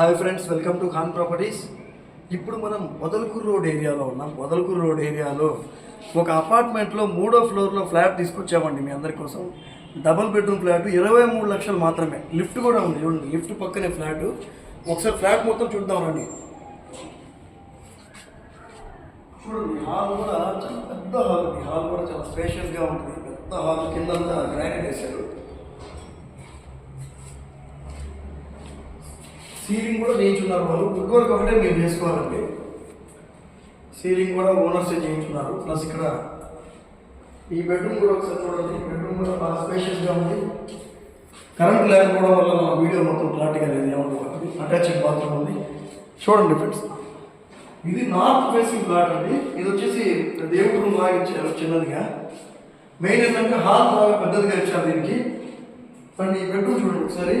Hi friends welcome to Khan properties. ఇప్పుడు మనం వదలకూరు road ఏరియాలో ఉన్నాం. వదలకూరు రోడ్ ఏరియాలో ఒక అపార్ట్మెంట్లో మూడో ఫ్లోర్లో ఫ్లాట్ తీసుకొచ్చామండి మీ అందరి కోసం. డబుల్ బెడ్రూమ్ ఫ్లాట్ ఇరవై మూడు లక్షలు మాత్రమే. లిఫ్ట్ కూడా ఉంది చూడండి లిఫ్ట్ పక్కనే ఫ్లాట్. ఒకసారి ఫ్లాట్ మొత్తం చూద్దాం రండి. చూడండి హాల్ కూడా చాలా పెద్ద హాల్ ఉంది. హాల్ కూడా చాలా స్పేషియస్గా ఉంటుంది. పెద్ద హాల్ కిందంతా గ్రానైట్ వేశారు. సీలింగ్ కూడా చేయించున్నారు వాళ్ళు. వుడ్ వర్క్ ఒకటే మీరు వేసుకోవాలండి సీలింగ్ కూడా ఓనర్స్ చేయించున్నారు. ప్లస్ ఇక్కడ ఈ బెడ్రూమ్ కూడా ఒకసారి చూడండి. ఈ బెడ్రూమ్ కూడా చాలా స్పేషియస్గా ఉంది. కరెంట్ లేకపోవడం వల్ల మా వీడియో మొత్తం క్లారిటీగా లేదు ఏమనుకోకండి అటాచ్డ్ బాత్రూమ్ ఉంది. చూడండి ఫ్రెండ్స్ ఇది నార్త్ ఫేసింగ్ ప్లాట్ అండి. ఇది వచ్చేసి దేవుడు రూమ్ లాగా ఇచ్చారు చిన్నదిగా. మెయిన్ ఏంటంటే హాల్ బాగా పెద్దదిగా ఇచ్చారు దీనికి. అండ్ ఈ బెడ్రూమ్ చూడండి ఒకసారి.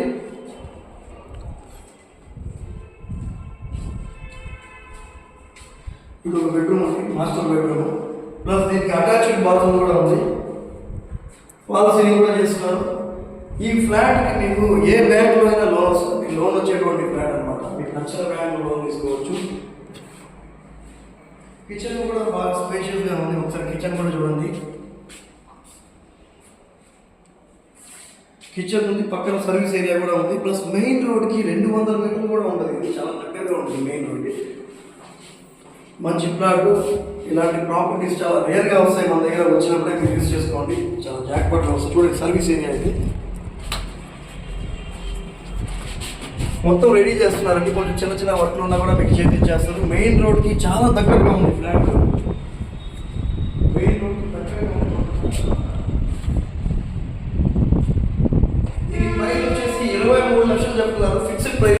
ఇది ఒక బెడ్రూమ్ ఉంది మాస్టర్ బెడ్రూమ్ ప్లస్ దీనికి అటాచ్డ్ బాత్రూమ్ కూడా ఉంది. వాళ్ళు సీలింగ్ కూడా చేస్తున్నారు. ఈ ఫ్లాట్కి మీకు ఏ బ్యాంకులో అయినా లోన్ వస్తుంది లోన్ వచ్చేటువంటి ఫ్లాట్ అనమాట మీకు నచ్చిన బ్యాంకు లోన్ తీసుకోవచ్చు. కిచెన్ కూడా బాగా స్పేషియస్గా ఉంది. ఒకసారి కిచెన్ కూడా చూడండి. కిచెన్ ఉంది పక్కన సర్వీస్ ఏరియా కూడా ఉంది. ప్లస్ మెయిన్ రోడ్కి రెండు వందల మీటర్లు కూడా ఉంటుంది. ఇది చాలా దగ్గరగా ఉంటుంది మెయిన్ రోడ్కి మంచి ప్లాట్లు ఇలాంటి ప్రాపర్టీస్ చాలా రేర్గా వస్తాయి మన దగ్గర వచ్చినప్పుడే మీరు యూస్ చేసుకోండి. చాలా జాక్పాట్లో వస్తాయి చూడండి సర్వీస్ ఏరియా ఇది. మొత్తం రెడీ చేస్తున్నారండి కొంచెం చిన్న చిన్న వర్క్లు ఉన్నా కూడా మీకు చేపించేస్తారు మెయిన్ రోడ్కి చాలా దగ్గరగా ఉంది ఫ్లాట్ మెయిన్ రోడ్కి దగ్గరగా ఉంది. ఇది ప్రైస్ వచ్చేసి ఇరవై మూడు లక్షలు చెప్తున్నారు. Fixed price